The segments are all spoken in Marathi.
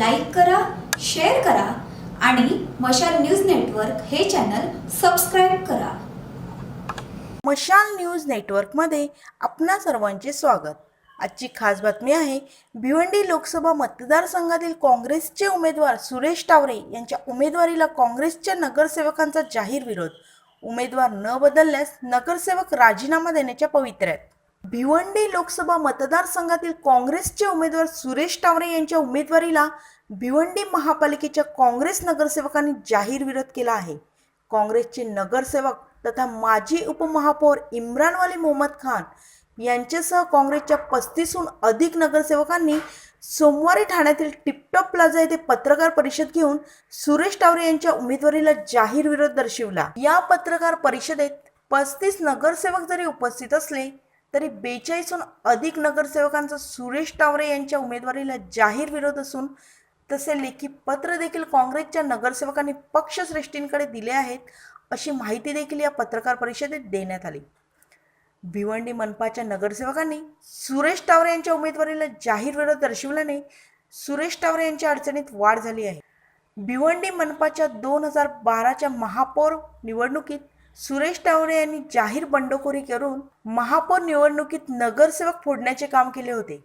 लाईक करा शेअर करा आणि मशाल न्यूज नेटवर्क हे चॅनल सबस्क्राईब करा. मशाल न्यूज नेटवर्कमध्ये आपणा सर्वांचे स्वागत. आजची खास बातमी आहे भिवंडी लोकसभा मतदारसंघातील काँग्रेसचे उमेदवार सुरेश टावरे यांच्या उमेदवारीला काँग्रेसच्या नगरसेवकांचा जाहीर विरोध. उमेदवार न बदलल्यास नगरसेवक राजीनामा देण्याच्या पवित्र्यात. भिवंडी लोकसभा मतदारसंघातील काँग्रेसचे उमेदवार सुरेश टावरे यांच्या उमेदवारीला भिवंडी महापालिकेच्या काँग्रेस नगरसेवकांनी जाहीर विरोध केला आहे. काँग्रेसचे नगरसेवक तथा माजी उपमहापौर इम्रानवाली मोहम्मद खान यांच्यासह काँग्रेसच्या पस्तीसहून अधिक नगरसेवकांनी सोमवारी ठाण्यातील टिपटॉप प्लाझा येथे पत्रकार परिषद घेऊन सुरेश टावरे यांच्या उमेदवारीला जाहीर विरोध दर्शविला. या पत्रकार परिषदेत पस्तीस नगरसेवक जरी उपस्थित असले तरी बेचाळीसहून अधिक नगरसेवकांचा सुरेश टावरे यांच्या उमेदवारीला जाहीर विरोध असून तसे लेखी पत्र देखील काँग्रेसच्या नगरसेवकांनी पक्षश्रेष्ठींकडे दिले आहेत अशी माहिती देखील या पत्रकार परिषदेत देण्यात आली. भिवंडी मनपाच्या नगरसेवकांनी सुरेश टावरे यांच्या उमेदवारीला जाहीर विरोध दर्शविल्याने सुरेश टावरे यांच्या अडचणीत वाढ झाली आहे. भिवंडी मनपाच्या दोन हजार बाराच्या महापौर निवडणुकीत सुरेश टावरे यांनी जाहीर बंडखोरी करून महापौर निवडणुकीत नगरसेवक फोडण्याचे काम केले होते.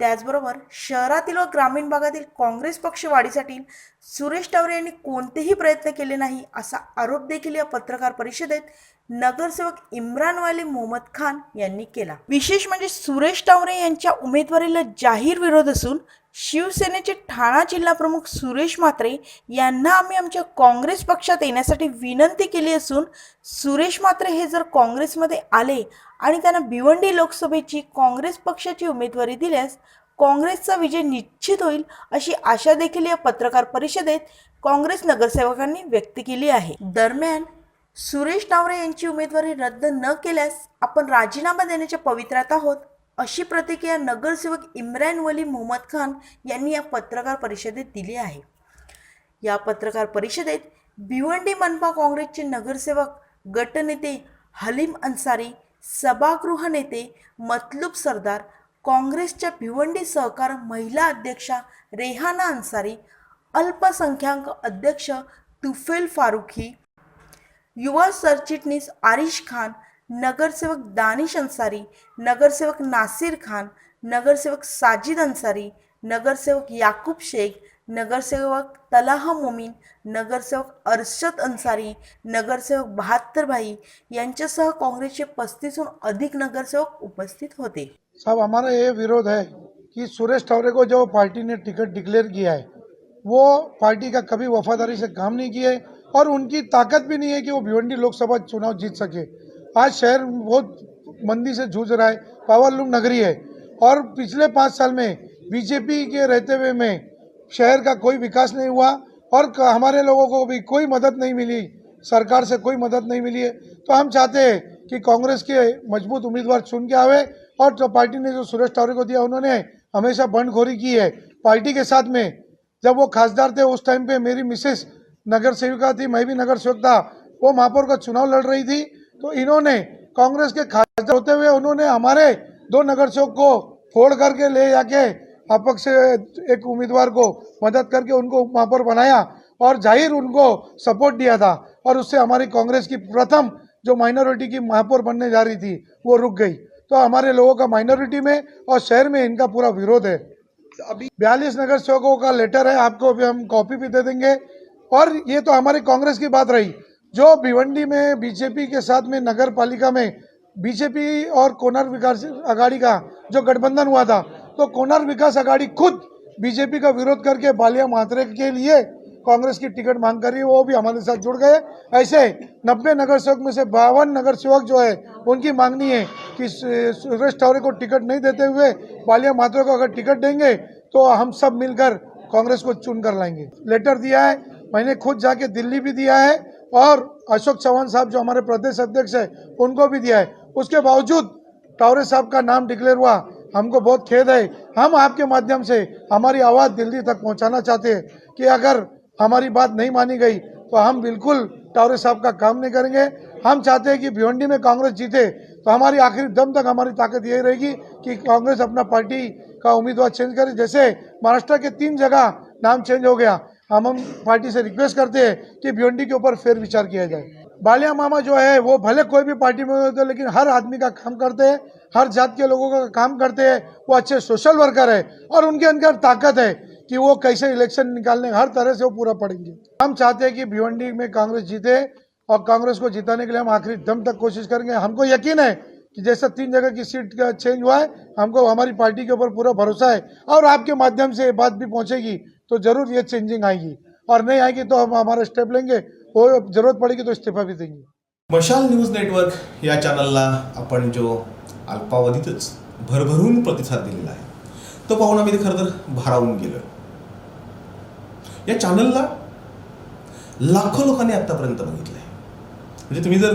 त्याचबरोबर शहरातील व ग्रामीण भागातील काँग्रेस पक्ष वाढीसाठी सुरेश टावरे यांनी कोणतेही प्रयत्न केले नाही असा आरोप देखील या पत्रकार परिषदेत नगरसेवक इम्रान वाले मोहम्मद खान यांनी केला. विशेष म्हणजे सुरेश टावरे यांच्या उमेदवारीला जाहीर विरोध असून शिवसेनेचे ठाणा जिल्हा प्रमुख सुरेश म्हात्रे यांना आम्ही आमच्या काँग्रेस पक्षात येण्यासाठी विनंती केली असून सुरेश म्हात्रे हे जर काँग्रेसमध्ये आले आणि त्यांना भिवंडी लोकसभेची काँग्रेस पक्षाची उमेदवारी दिल्यास काँग्रेसचा विजय निश्चित होईल अशी आशा देखील या पत्रकार परिषदेत काँग्रेस नगरसेवकांनी व्यक्त केली आहे. दरम्यान सुरेश टावरे यांची उमेदवारी रद्द न केल्यास आपण राजीनामा देण्याच्या पवित्र्यात आहोत अशी प्रतिक्रिया नगरसेवक इम्रान वली मोहम्मद खान यांनी या पत्रकार परिषदेत दिली आहे. या पत्रकार परिषदेत भिवंडी मनपा काँग्रेसचे नगरसेवक गटनेते हलीम अन्सारी सभागृह नेते मतलूब सरदार काँग्रेसच्या भिवंडी सहकार महिला अध्यक्षा रेहाना अन्सारी अल्पसंख्याक अध्यक्ष तुफेल फारुखी युवा सरचिटणीस आरिश खान नगरसेवक दानिश अन्सारी नगरसेवक नासिर खान नगरसेवक साजिद अन्सारी नगरसेवक याकूब शेख नगरसेवक तलाह मोमीन नगरसेवक अरशद अन्सारी नगरसेवक बहात्तर भाई यांच्यासह काँग्रेसचे पस्तीसहून अधिक नगरसेवक उपस्थित होते. साहब हमारा ये विरोध है कि सुरेश टावरे को जो पार्टी ने टिकट डिक्लेयर किया है वो पार्टी का कभी वफादारी से काम नहीं किया है? और उनकी ताकत भी नहीं है कि वो भिवंडी लोकसभा चुनाव जीत सके। आज शहर बहुत मंदी से जूझ रहा है पावरलूम नगरी है। और पिछले पाँच साल में बीजेपी के रहते हुए में शहर का कोई विकास नहीं हुआ और हमारे लोगों को भी कोई मदद नहीं मिली, सरकार से कोई मदद नहीं मिली है। तो हम चाहते हैं कि कांग्रेस के मज़बूत उम्मीदवार चुन के आवे और जो पार्टी ने जो सुरेश टावरे को दिया, उन्होंने हमेशा बंडखोरी की है। पार्टी के साथ में जब वो खासदार थे, उस टाइम पे मेरी मिसेस नगर सेविका थी, मैं भी नगर सेवक था। वो महापौर का चुनाव लड़ रही थी। तो इन्होंने कांग्रेस के खासदार होते हुए उन्होंने हमारे दो नगर सेवक को फोड़ करके ले जाके अपक्ष एक उम्मीदवार को मदद करके उनको महापौर बनाया और ज़ाहिर उनको सपोर्ट दिया था और उससे हमारी कांग्रेस की प्रथम जो माइनॉरिटी की महापौर बनने जा रही थी, वो रुक गई। तो हमारे लोगों का माइनॉरिटी में और शहर में इनका पूरा विरोध है। अभी बयालीस नगर सेवकों का लेटर है, आपको अभी हम कॉपी भी दे देंगे। और ये तो हमारे कांग्रेस की बात रही। जो भिवंडी में, बीजेपी के साथ में नगर पालिका में, बीजेपी और कोनार विकास आघाड़ी का जो गठबंधन हुआ था तो कोनार विकास आघाड़ी खुद बीजेपी का विरोध करके बालिया मात्रे के लिए कांग्रेस की टिकट मांग कर रही है, वो भी हमारे साथ जुड़ गए। ऐसे नब्बे नगर सेवक में से बावन नगर सेवक जो है, उनकी मांगनी है कि सुरेश टावरे को टिकट नहीं देते हुए बालिया मात्रे को अगर टिकट देंगे तो हम सब मिलकर कांग्रेस को चुन कर लाएँगे। लेटर दिया है मैंने खुद जाके दिल्ली भी दिया है और अशोक चौहान साहब जो हमारे प्रदेश अध्यक्ष है, उनको भी दिया है। उसके बावजूद टावरे साहब का नाम डिक्लेयर हुआ, हमको बहुत खेद है। हम आपके माध्यम से हमारी आवाज़ दिल्ली तक पहुंचाना चाहते हैं कि अगर हमारी बात नहीं मानी गई तो हम बिल्कुल टावरे साहब का काम नहीं करेंगे। हम चाहते हैं कि भिवंडी में कांग्रेस जीते तो हमारी आखिरी दम तक हमारी ताकत यही रहेगी कि कांग्रेस अपना पार्टी का उम्मीदवार चेंज करे। जैसे महाराष्ट्र के तीन जगह नाम चेंज हो गया हम हम पार्टी से रिक्वेस्ट करते हैं कि भिवंडी के ऊपर फेर विचार किया जाए। बालिया मामा जो है, वो भले कोई भी पार्टी में होते लेकिन हर आदमी का काम करते हैं, हर जात के लोगों का काम करते हैं, वो अच्छे सोशल वर्कर है और उनके अंदर ताकत है कि वो कैसे इलेक्शन निकालने, हर तरह से वो पूरा पड़ेंगे हम चाहते हैं कि भिवंडी में कांग्रेस जीते और कांग्रेस को जिताने के लिए हम आखिरी दम तक कोशिश करेंगे। हमको यकीन है कि जैसा तीन जगह की सीट का चेंज हुआ है, हमको हमारी पार्टी के ऊपर पूरा भरोसा है और आपके माध्यम से ये बात भी पहुंचेगी तो ज़रूर ये चेंजिंग आएगी। और नहीं आएगी तो हम हमारा स्टेप लेंगे वो ज़रूरत पड़ेगी तो इस्तीफा भी देंगे। मशाल न्यूज़ नेटवर्क या चॅनलला आपण जो अल्पावधीतच भरभरून प्रतिसाद दिलेला आहे तो पाहून आम्ही खरं तर भारावून गेलो या चॅनलला लाखो लोकांनी आत्तापर्यंत बघितलं म्हणजे तुम्ही जर